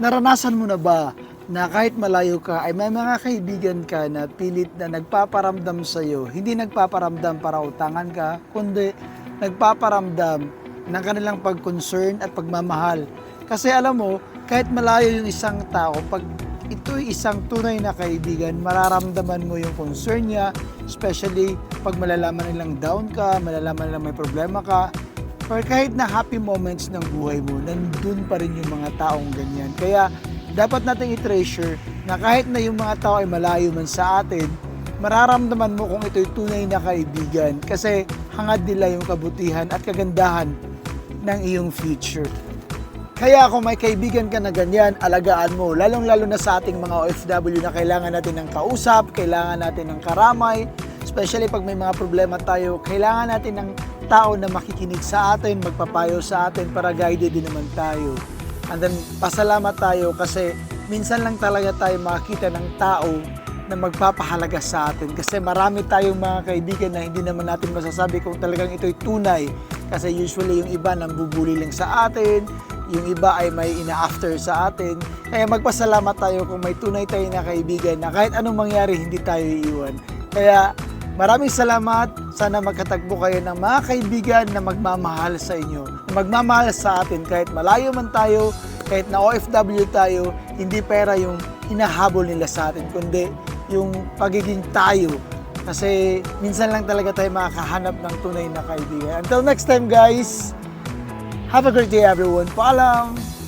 naranasan mo na ba na kahit malayo ka ay may mga kaibigan ka na pilit na nagpaparamdam sa iyo, hindi nagpaparamdam para utangan ka, kundi nagpaparamdam ng kanilang pag-concern at pagmamahal. Kasi alam mo, kahit malayo yung isang tao, pag ito'y isang tunay na kaibigan, mararamdaman mo yung concern niya, especially pag malalaman nilang down ka, malalaman nilang may problema ka, or kahit na happy moments ng buhay mo, nandun pa rin yung mga taong ganyan. Kaya dapat nating i-treasure na kahit na yung mga tao ay malayo man sa atin, mararamdaman mo kung ito'y tunay na kaibigan kasi hangad nila yung kabutihan at kagandahan ng iyong future. Kaya kung may kaibigan ka na ganyan, alagaan mo. Lalong-lalo na sa ating mga OFW na kailangan natin ng kausap, kailangan natin ng karamay, especially pag may mga problema tayo, kailangan natin ng tao na makikinig sa atin, magpapayo sa atin para guided din naman tayo. And then, pasalamat tayo kasi minsan lang talaga tayo makakita ng tao na magpapahalaga sa atin. Kasi marami tayong mga kaibigan na hindi naman natin masasabi kung talagang ito'y tunay. Kasi usually yung iba nambubuli lang sa atin yung iba ay may ina-after sa atin. Kaya magpasalamat tayo kung may tunay tayo na kaibigan na kahit anong mangyari hindi tayo iiwan. Kaya maraming salamat sana magkatagpo kayo ng mga kaibigan na magmamahal sa inyo magmamahal sa atin kahit malayo man tayo kahit na OFW tayo hindi pera yung hinahabol nila sa atin kundi yung pagiging tayo. Kasi minsan lang talaga tayo makakahanap ng tunay na kaibigan. Until next time guys, have a great day everyone. Paalam!